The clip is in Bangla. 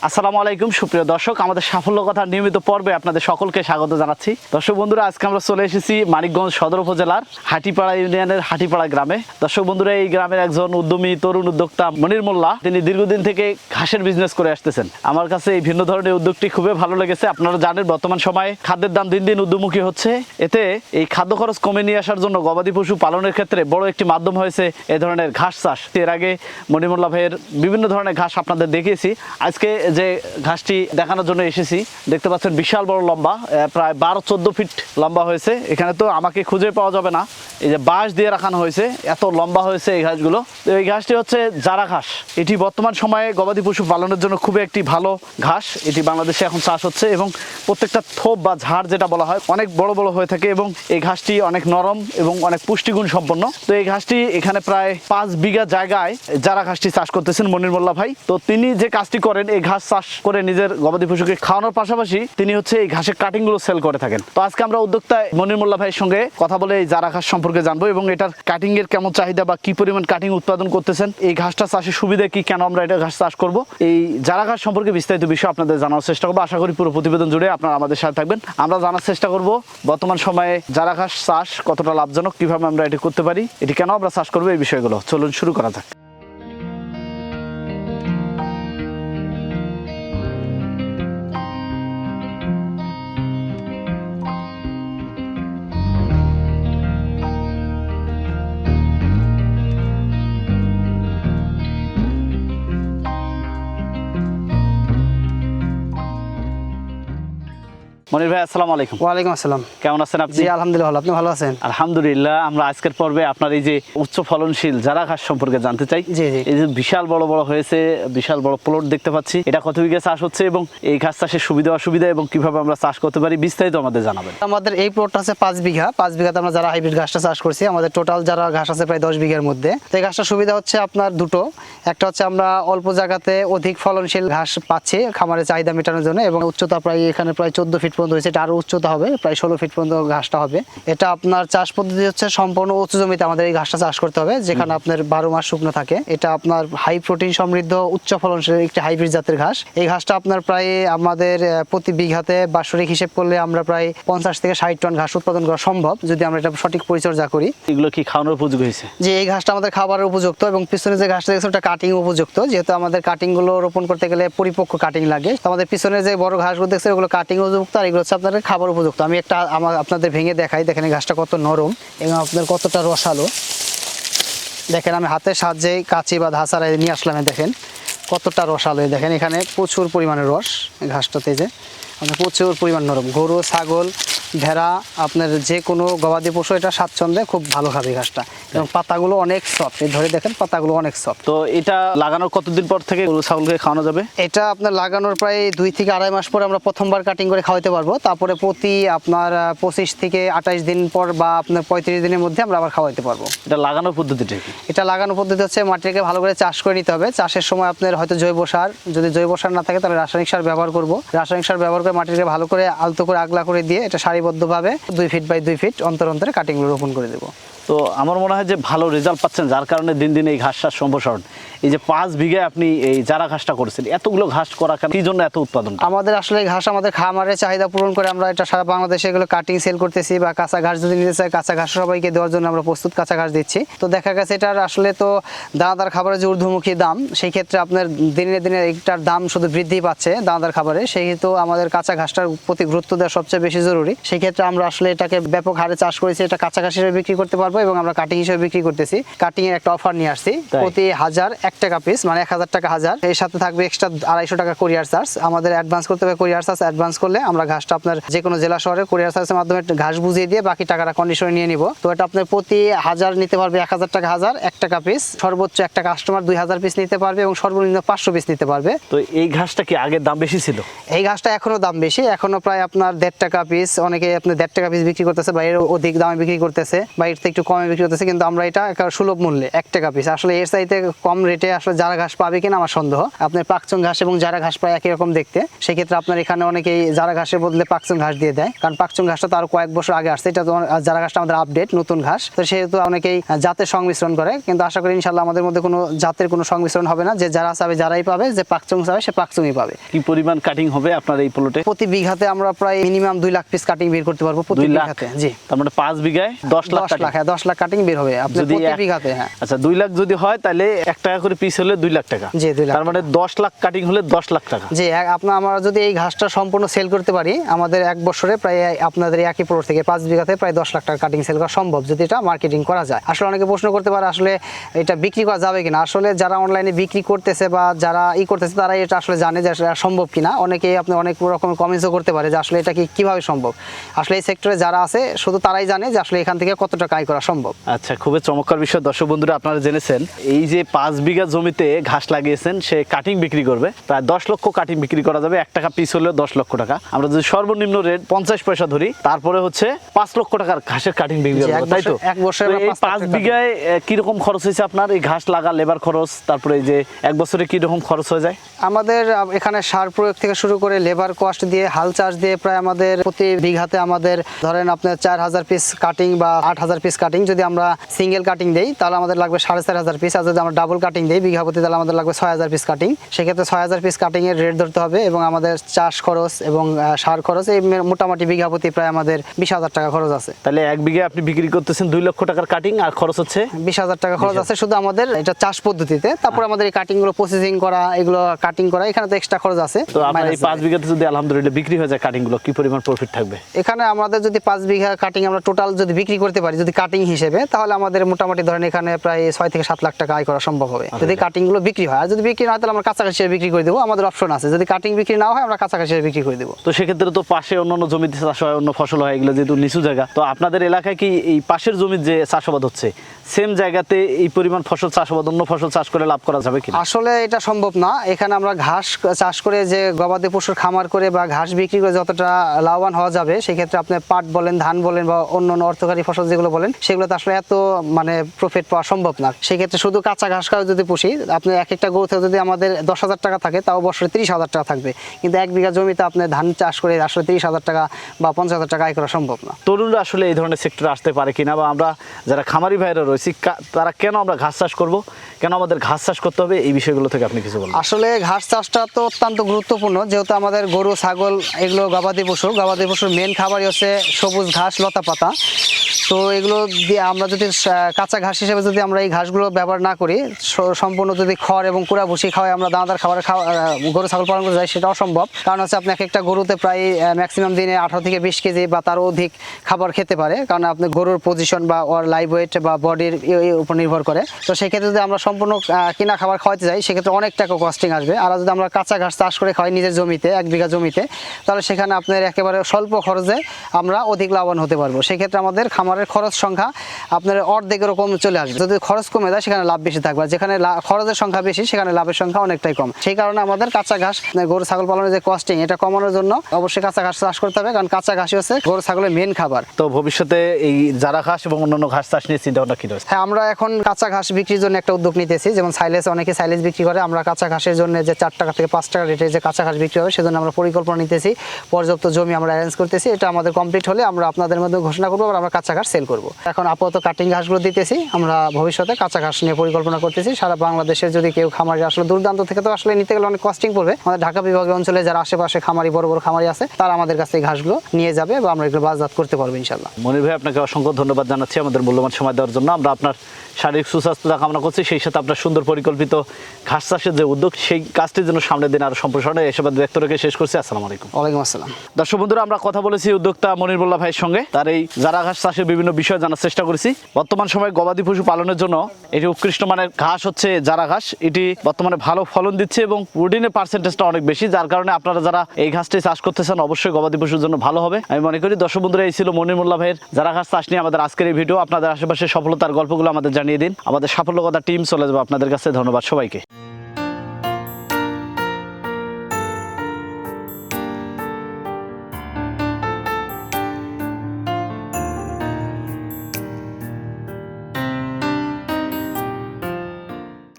আসসালামু আলাইকুম, সুপ্রিয় দর্শক। আমাদের সাফল্য কথা নিয়মিত পর্বে আপনাদের সকলকে স্বাগত জানাচ্ছি। দর্শক বন্ধুরা, আজকে আমরা চলে এসেছি মানিকগঞ্জ সদর উপজেলার হাটিপাড়া ইউনিয়নের হাটিপাড়া গ্রামে। দর্শক বন্ধুরা, এই গ্রামের একজন উদ্যমী তরুণ উদ্যোক্তা মনির মোল্লা, তিনি দীর্ঘদিন থেকে ঘাসের বিজনেস করে আসতেছেন। আমার কাছে এই ভিন্ন ধরনের উদ্যোগটি খুবই ভালো লেগেছে। আপনারা জানেন, বর্তমান সময়ে খাদ্যের দাম দিন দিন উদ্যমুখী হচ্ছে। এতে এই খাদ্য খরচ কমে নিয়ে আসার জন্য গবাদি পশু পালনের ক্ষেত্রে বড় একটি মাধ্যম হয়েছে এ ধরনের ঘাস চাষ। এর আগে মনিমুল্লা ভাইয়ের বিভিন্ন ধরনের ঘাস আপনাদের দেখিয়েছি। আজকে যে ঘাসটি দেখানোর জন্য এসেছি, দেখতে পাচ্ছেন বিশাল বড় লম্বা প্রায় বারো চোদ্দ ফিট লম্বা হয়েছে। এখানে তো আমাকে খুঁজে পাওয়া যাবে না। এই যে বাঁশ দিয়ে রাখানো হয়েছে, এত লম্বা হয়েছে এই ঘাসগুলো। এই ঘাসটি হচ্ছে জারা ঘাস। এটি বর্তমান সময়ে গবাদি পশু পালনের জন্য খুবই একটি ভালো ঘাস। এটি বাংলাদেশে এখন চাষ হচ্ছে এবং প্রত্যেকটা থোপ বা ঝাড় যেটা বলা হয়, অনেক বড় বড় হয়ে থাকে এবং এই ঘাসটি অনেক নরম এবং অনেক পুষ্টিগুণ সম্পন্ন। তো এই ঘাসটি এখানে প্রায় পাঁচ বিঘা জায়গায় যারা ঘাসটি চাষ করতেছেন মনির মোল্লা ভাই। তো তিনি যে কাজটি করেন, এই ঘাস চাষ করে নিজের গবাদি পশুকে খাওয়ানোর পাশাপাশি তিনি হচ্ছে এই ঘাসের কাটিংগুলো সেল করে থাকেন। তো আজকে আমরা উদ্যোক্তা মনির মোল্লা ভাইয়ের সঙ্গে কথা বলে এই জারা ঘাস সম্পর্কে জানব এবং এটার কাটিং এর কেমন চাহিদা বা কি পরিমাণ কাটিং উৎপাদন করতেছেন, এই ঘাসটা চাষের সুবিধা কি, কেন আমরা এটা ঘাস চাষ করব, এই জারা ঘাস সম্পর্কে বিস্তারিত বিষয় আপনাদের জানার চেষ্টা করব। আশা করি পুরো প্রতিবেদন জুড়ে আপনারা আমাদের সাথে থাকবেন। আমরা জানার চেষ্টা করব, বর্তমান সময়ে জারা ঘাস চাষ কতটা লাভজনক, কীভাবে আমরা এটি করতে পারি, এটি কেন আমরা চাষ করব, এই বিষয়গুলো। চলুন শুরু করা যাক। মনির ভাই আসসালামু আলাইকুম। ওয়ালাইকুম আসসালাম। কেমন আছেন আপনি? আলহামদুলিল্লাহ ভালো। আপনি ভালো আছেন? আলহামদুলিল্লাহ আমরা আজকের পর্বে আপনার এই যে উচ্চ ফলনশীল যারা ঘাস সম্পর্কে জানতে চাই। জি, জি। এই যে বিশাল বড় বড় হয়েছে বিশাল বড় প্লট দেখতে পাচ্ছি। এটা কত বিঘা চাষ হচ্ছে এবং এই ঘাস চাষের সুবিধা অসুবিধা এবং কীভাবে আমরা চাষ করতে পারি বিস্তারিত আমাদের জানাবেন। আমাদের এই প্লটটা আছে পাঁচ বিঘা। পাঁচ বিঘাতে আমরা যারা হাইব্রিড ঘাসটা চাষ করছি আমাদের টোটাল যারা ঘাস আছে প্রায় দশ বিঘার মধ্যে। তো এই ঘাসটার সুবিধা হচ্ছে আপনার দুটো। একটা হচ্ছে আমরা অল্প জায়গাতে অধিক ফলনশীল ঘাস পাচ্ছি খামারের চাহিদা মেটানোর জন্য এবং উচ্চতা প্রায় এখানে প্রায় চোদ্দ ফিট পর্যন্ত হয়েছে এটা আরও উচ্চতা হবে প্রায় ষোলো ফিট পর্যন্ত ঘাসটা হবে। এটা আপনার চাষ পদ্ধতি হচ্ছে সম্পূর্ণ উঁচু জমিতে আমাদের এই ঘাসটা চাষ করতে হবে যেখানে আপনার বারো মাস শুকনো থাকে। এটা আপনার হাই প্রোটিন সমৃদ্ধ উচ্চ ফলনশীল একটি হাইব্রিড জাতের ঘাস। এই ঘাসটা আপনার প্রায় আমাদের প্রতি বিঘাতে বাৎসরিক হিসেব করলে আমরা প্রায় পঞ্চাশ থেকে ষাট টন ঘাস উৎপাদন করা সম্ভব যদি আমরা এটা সঠিক পরিচর্যা করি। এগুলো কি খাওয়ানোর উপযোগী হয়েছে? যে এই ঘাসটা আমাদের খাবারের উপযুক্ত এবং পিছনে যে ঘাসটা দেখছ ওটা কাটিং উপযুক্ত। যেহেতু আমাদের কাটিংগুলো রোপণ করতে গেলে পরিপক্ক কাটিং লাগে। আমাদের পিছনে যে বড় ঘাসগুলো দেখছে ওগুলো কাটিং উপযুক্ত আর এগুলো হচ্ছে আপনাদের খাবার উপযুক্ত। আমি একটা আমার আপনাদের ভেঙে দেখাই। দেখেন এই ঘাসটা কত নরম এবং আপনাদের কতটা রসালো। দেখেন আমি হাতের সাহায্যে কাঁচি বা ধাসারায় নিয়ে আসলাম দেখেন। কতটা রসালো দেখেন। এখানে প্রচুর পরিমাণে রস ঘাসটাতে যে। আপনার প্রচুর পরিমাণ নরম। গরু, ছাগল ভেড়া আপনার যে কোনো গবাদি পশু এটা স্বাচ্ছন্দ্যে খুব ভালো খাবে ঘাসটা। এবং পাতাগুলো অনেক সফট এই ধরে দেখেন পাতাগুলো অনেক সফট তো এটা লাগানোর কতদিন পর থেকে গরু ছাগলকে খাওয়ানো যাবে? এটা আপনার লাগানোর প্রায় দুই থেকে আড়াই মাস পরে আমরা প্রথমবার কাটিং করে খাওয়াতে পারব। তারপরে প্রতি আপনার পঁচিশ থেকে আঠাইশ দিন পর বা আপনার পঁয়ত্রিশ দিনের মধ্যে আমরা আবার খাওয়াতে পারব। এটা লাগানোর পদ্ধতিটা কি? এটা লাগানোর পদ্ধতি হচ্ছে মাটিকে ভালো করে চাষ করে নিতে হবে। চাষের সময় আপনার হয়তো জৈব সার যদি জৈব সার না থাকে তাহলে রাসায়নিক সার ব্যবহার করব। রাসায়নিক সার ব্যবহার করে মাটিকে ভালো করে আলতো করে আগলা করে দিয়ে এটা সারিবদ্ধভাবে দুই ফিট বাই দুই ফিট অন্তর অন্তরে কাটিংগুলো রোপণ করে দেবো। তো আমার মনে হয় যে ভালো রেজাল্ট পাচ্ছেন, যার কারণে দিন দিন এই ঘাস চাষ সম্প্রসারণ। এই যে পাঁচ বিঘায় আপনি এই যারা ঘাসটা করেছেন, এতগুলো ঘাস করা কেন কি জন্য এত উৎপাদন? আমাদের আসলে ঘাস আমাদের খামারের চাহিদা পূরণ করে আমরা এটা সারা বাংলাদেশে এগুলো কাটিং সেল করতেছি বা কাঁচা ঘাস যদি নিতে চাই, কাঁচা ঘাস সবাইকে দেওয়ার জন্য আমরা প্রস্তুত কাঁচা ঘাস দিচ্ছি। তো দেখা গেছে এটার আসলে তো দানাদার খাবারের যে ঊর্ধ্বমুখী দাম, সেই ক্ষেত্রে আপনার দিনে দিনে এটার দাম শুধু বৃদ্ধি পাচ্ছে দানাদার খাবারে সেই হেতু আমাদের কাঁচা ঘাসটার প্রতি গুরুত্ব দেওয়া সবচেয়ে বেশি জরুরি। সেই ক্ষেত্রে আমরা আসলে এটাকে ব্যাপক হারে চাষ করেছি, এটা কাঁচা ঘাস হিসেবে বিক্রি করতে পারব। এবং আমরা কাটিং হিসেবে বিক্রি করতেছি। কাটিং এর একটা অফার নিয়ে আসছি। প্রতি হাজার এক টাকা পিস মানে এক হাজার টাকা হাজার। এর সাথে থাকবে এক্সট্রা আড়াইশো টাকা কোরিয়ার চার্জ আমাদের অ্যাডভান্স করতে হবে কোরিয়ার চার্জ অ্যাডভান্স করলে আমরা ঘাসটা আপনার যে কোনো জেলা শহরে কোরিয়ার চার্জের মাধ্যমে ঘাস বুঝিয়ে দিয়ে বাকি টাকাটা কন্ডিশনে নিয়ে নিব। তো এটা আপনার প্রতি হাজার নিতে পারবে এক হাজার টাকা হাজার এক টাকা পিস সর্বোচ্চ একটা কাস্টমার দুই হাজার পিস নিতে পারবে এবং সর্বনিম্ন পাঁচশো পিস নিতে পারবে। তো এই ঘাসটা কি আগের দাম বেশি ছিল? এই ঘাসটা এখনও দাম বেশি। এখনও প্রায় আপনার দেড় টাকা পিস অনেকে আপনি দেড় টাকা পিস বিক্রি করতেছে বা এর অধিক দামে বিক্রি করতেছে বা এর থেকে একটু কমে বিক্রি করতেছে কিন্তু আমরা এটা সুলভ মূল্যে এক টাকা পিস আসলে এর চাইতে কম রেটে আসলে যারা ঘাস পাবে কিনা আমার সন্দেহ। আপনার পাকচং ঘাস এবং যারা ঘাস প্রায় একই রকম দেখতে। সেক্ষেত্রে আপনার এখানে অনেকেই যারা ঘাসের বদলে পাকচং ঘাস দিয়ে দেয়। কারণ পাকচং ঘাসটা তো আরও কয়েক বছর আগে আসছে এটা তো যারা ঘাসটা আমাদের আপডেট নতুন ঘাস। তো সেহেতু অনেকেই জাতের সংমিশ্রণ করে। কিন্তু আশা করি ইনশাল্লাহ আমাদের মধ্যে কোনো জাতের কোনো সংমিশ্রণ হবে না। যে যারা চাবে যারাই পাবে যে পাকচং চাবে সে পাকচংই পাবে। কি পরিমাণ কাটিং হবে আপনার এই প্লটে প্রতি বিঘাতে আমরা প্রায় মিনিমাম দুই লাখ পিস কাটিং বের করতে পারব প্রতি লাখ? বিঘাতে জি। তার মানে পাঁচ বিঘায় দশ লাখ লাখ দশ লাখ কাটিং বের হবে যদি বিঘাতে হ্যাঁ। আচ্ছা দুই লাখ যদি হয় তাহলে এক টাকা করে পিস হলে দুই লাখ টাকা। জি, দুই লাখ তার মানে দশ লাখ কাটিং হলে দশ লাখ টাকা। এক- আপনার আমরা যদি এই ঘাসটা সম্পূর্ণ সেল করতে পারি আমাদের এক বছরে প্রায় আপনাদের একই প্লট থেকে পাঁচ বিঘাতে প্রায় দশ লাখ টাকা কাটিং সেল করা সম্ভব যদি এটা মার্কেটিং করা যায়। আসলে অনেকে প্রশ্ন করতে পারে আসলে এটা বিক্রি করা যাবে কিনা? আসলে যারা অনলাইনে বিক্রি করতেছে বা যারা ই করতেছে তারা এটা আসলে জানে যে আসলে সম্ভব কিনা। অনেকে আপনি অনেক রকম কমেন্টসও করতে পারে যে আসলে এটা কি কীভাবে সম্ভব? আসলে এই সেক্টরে যারা আছে শুধু তারাই জানে যে আসলে এখান থেকে কত টাকা আয় করা সম্ভব আচ্ছা খুবই চমৎকার বিষয়। দর্শক বন্ধুরা আপনারা জেনেছেন এই যে পাঁচ বিঘা জমিতে ঘাস লাগিয়েছেন সে কাটিং বিক্রি করবে। প্রায় দশ লক্ষ কাটিং বিক্রি করা যাবে এক টাকা পিস হলেও দশ লক্ষ টাকা। আমরা যদি সর্বনিম্ন রেট পঞ্চাশ পয়সা ধরি তারপরে হচ্ছে পাঁচ লক্ষ টাকার ঘাসের কাটিং বিক্রি করবে তাই তো? এক বছরে পাঁচ বিঘায় কীরকম খরচ হয়েছে আপনার? এই ঘাস লাগা লেবার খরচ তারপরে এই যে এক বছরে কীরকম খরচ হয়ে যায়? আমাদের এখানে সার প্রয়োগ থেকে শুরু করে লেবার কস্ট দিয়ে হাল চাষ দিয়ে প্রায় আমাদের প্রতি বিঘাতে আমাদের ধরেন আপনার চার হাজার পিস কাটিং বা আট হাজার পিস কাটিং যদি আমরা সিঙ্গেল কাটিং দেই তাহলে আমাদের লাগবে সাড়ে চার হাজার পিস আর যদি আমরা ডাবল কাটিং দিই বিঘা প্রতি তাহলে আমাদের লাগবে ছয় হাজার পিস কাটিং সেক্ষেত্রে ছয় হাজার পিস কাটিং এর রেট ধরতে হবে এবং আমাদের চাষ খরচ এবং সার খরচ এই মোটামুটি বিঘা প্রতি প্রায় আমাদের বিশ হাজার টাকা খরচ আছে। তাহলে এক বিঘে আপনি বিক্রি করতেছেন দুই লক্ষ টাকার কাটিং আর খরচ হচ্ছে? বিশ হাজার টাকা খরচ আছে শুধু আমাদের এটা চাষ পদ্ধতিতে। তারপর আমাদের এই কাটিংগুলো প্রসেসিং করা এগুলো কাটিং করা এখানে তো এক্সট্রা খরচ আছে তো আপনার এই পাঁচ বিঘাতে যদি আলহামদুলিল্লাহ বিক্রি হয়ে যায় কাটিংগুলো কি পরিমাণ প্রফিট থাকবে? এখানে আমাদের যদি পাঁচ বিঘা কাটিং আমরা টোটাল যদি বিক্রি করতে পারি যদি কাটিং হিসেবে তাহলে আমাদের মোটামুটি ধরেন এখানে প্রায় ছয় থেকে সাত লাখ টাকা আয় করা সম্ভব হবে। যদি কাটিংগুলো বিক্রি হয় আর যদি বিক্রি না হয় তাহলে আমরা কাছাকাছি বিক্রি করে দেবো আমাদের অপশন আছে। যদি কাটিং বিক্রি না হয় আমরা কাছাকাছি বিক্রি করে দেবো। তো সেক্ষেত্রে তো পাশে অন্যান্য জমিতে চাষ হয় অন্য ফসল হয় এগুলো যেহেতু নিচু জায়গা তো আপনাদের এলাকায় কি এই পাশের জমির যে চাষাবাদ হচ্ছে সেম জায়গাতে এই পরিমাণ ফসল চাষাবাদ অন্য ফসল চাষ করে লাভ করা যাবে কি আসলে এটা সম্ভব না। এখানে আমরা ঘাস চাষ করে যে গবাদি পশুর খামার করে বা ঘাস বিক্রি করে যতটা লাভবান হওয়া যাবে সেক্ষেত্রে আপনি পাট বলেন ধান বলেন বা অন্য অন্য অর্থকারী ফসল যেগুলো বলেন সেগুলো তো আসলে এত মানে প্রফিট পাওয়া সম্ভব না। সেক্ষেত্রে শুধু কাঁচা ঘাস খাওয়া যদি পুষি আপনি এক একটা গরুতে যদি আমাদের দশ হাজার টাকা থাকে তাও বছরে তিরিশ হাজার টাকা থাকবে। কিন্তু এক বিঘা জমিতে আপনি ধান চাষ করে আসলে তিরিশ হাজার টাকা বা পঞ্চাশ হাজার টাকা আয় করা সম্ভব না। তরুণরা আসলে এই ধরনের সেক্টরে আসতে পারে কিনা বা আমরা যারা খামারি ভাইরা রয়েছি তারা কেন আমরা ঘাস চাষ করব? কেন আমাদের ঘাস চাষ করতে হবে? এই বিষয়গুলো থেকে আপনি কিছু বলুন। আসলে ঘাস চাষটা তো অত্যন্ত গুরুত্বপূর্ণ। যেহেতু আমাদের গরু ছাগল এগুলো গবাদি পশু গবাদি পশুর মেন খাবারই হচ্ছে সবুজ ঘাস লতা পাতা। তো এগুলো দিয়ে আমরা যদি কাঁচা ঘাস হিসেবে যদি আমরা এই ঘাসগুলো ব্যবহার না করি সম্পূর্ণ যদি খড় এবং কুড়া ভুসি খাওয়াই আমরা দানাদার খাবার খাওয়া গরু ছাগল পালন করে যাই, সেটা অসম্ভব। কারণ হচ্ছে আপনি এক একটা গরুতে প্রায় ম্যাক্সিমাম দিনে আঠারো থেকে বিশ কেজি বা তারও অধিক খাবার খেতে পারে, কারণ আপনি গরুর পজিশন বা ওর লাইভ ওয়েট বা বডির উপর নির্ভর করে। তো সেক্ষেত্রে যদি আমরা সম্পূর্ণ কিনা খাবার খাওয়াতে যাই, সেক্ষেত্রে অনেক টাকা কস্টিং আসবে। আর যদি আমরা কাঁচা ঘাস চাষ করে খাওয়াই নিজের জমিতে, এক বিঘা জমিতে, তাহলে সেখানে আপনার একেবারে স্বল্প খরচে আমরা অধিক লাভবান হতে পারব। সেক্ষেত্রে আমাদের খামারের খরচ সংখ্যা আপনার অর্ধেক এরকম চলে আসবে। যদি খরচ কমে যায় সেখানে লাভ বেশি থাকবে। যেখানে খরচের সংখ্যা বেশি সেখানে লাভের সংখ্যা অনেকটাই কম। সেই কারণে আমাদের কাঁচা ঘাস গরু ছাগল পালনের যে কস্টিং এটা কমানোর জন্য অবশ্যই কাঁচা ঘাস চাষ করতে হবে। কারণ কাঁচা ঘাসই হচ্ছে গরু ছাগলের মেন খাবার। তো ভবিষ্যতে এই যারা ঘাস এবং অন্যান্য ঘাস চাষ নিয়ে চিন্তা ভাবনা কি রয়েছে? হ্যাঁ আমরা এখন কাঁচা ঘাস বিক্রির জন্য একটা উদ্যোগ নিতেছি। যেমন সাইলেজ অনেকে সাইলেজ বিক্রি করে। আমরা কাঁচা ঘাসের জন্য যে চার টাকা থেকে পাঁচ টাকা রেটে যে কাঁচা ঘাস বিক্রি হবে সেজন্য আমরা পরিকল্পনা নিতেছি। পর্যাপ্ত জমি আমরা অ্যারেঞ্জ করতেছি। এটা আমাদের কমপ্লিট হলে আমরা আপনাদের মধ্যে ঘোষণা করব আমরা কাঁচা ঘাস সেল করব। এখন আপাতত কাটিং ঘাসগুলো দিতেছি আমরা ভবিষ্যতে কাঁচা ঘাস নিয়ে পরিকল্পনা করতেছি। সারা বাংলাদেশের যদি কেউ খামারি আসলে দুর্দান্ত থেকে তো আসলে নিতে গেলে অনেক কস্টিং পড়বে। আমাদের ঢাকা বিভাগীয় অঞ্চলে যারা আশেপাশে খামারি বড় বড় খামারি আছে তারা আমাদের কাছে এই ঘাসগুলো নিয়ে যাবে বা আমরা এগুলো বাজার করতে পারব ইনশাল্লাহ মনির ভাই আপনাকে অসংখ্য ধন্যবাদ জানাচ্ছি আমাদের মূল্যবান সময় দেওয়ার জন্য। আমরা আপনার শারীরিক সুস্বাস্থ্যতা কামনা করছি সেই সাথে আপনার সুন্দর পরিকল্পিত ঘাস চাষের যে উদ্যোগ সেই কাজটির জন্য সামনের দিন আরও সম্প্রসারণ এসব ব্যক্ত রেখে শেষ করছি। আসসালামু আলাইকুম। ওয়ালাইকুম আসসালাম। দর্শক বন্ধুরা আমরা কথা বলেছি উদ্যোক্তা মনির মোল্লা ভাইয়ের সঙ্গে। তার এই জারা ঘাস চাষের বিভিন্ন বিষয় জানার চেষ্টা করেছি। বর্তমান সময়ে গবাদি পশু পালনের জন্য এটি উৎকৃষ্ট মানের ঘাস হচ্ছে জারা ঘাস। এটি বর্তমানে ভালো ফলন দিচ্ছে এবং প্রোটিনের পার্সেন্টেজটা অনেক বেশি, যার কারণে আপনারা যারা এই ঘাসটি চাষ করতেছেন অবশ্যই গবাদি পশুর জন্য ভালো হবে। আমি মনে করি, দর্শক বন্ধুরা, এই ছিল মনির মোল্লা ভাইয়ের জারা ঘাস চাষ নিয়ে আমাদের আজকের এই ভিডিও। আপনাদের আশেপাশে সফলতার গল্পগুলো আমাদের জানিয়ে দিন। আমাদের সাফল্য কথা টিম চলে যাবে। আপনাদের কাছে ধন্যবাদ সবাইকে।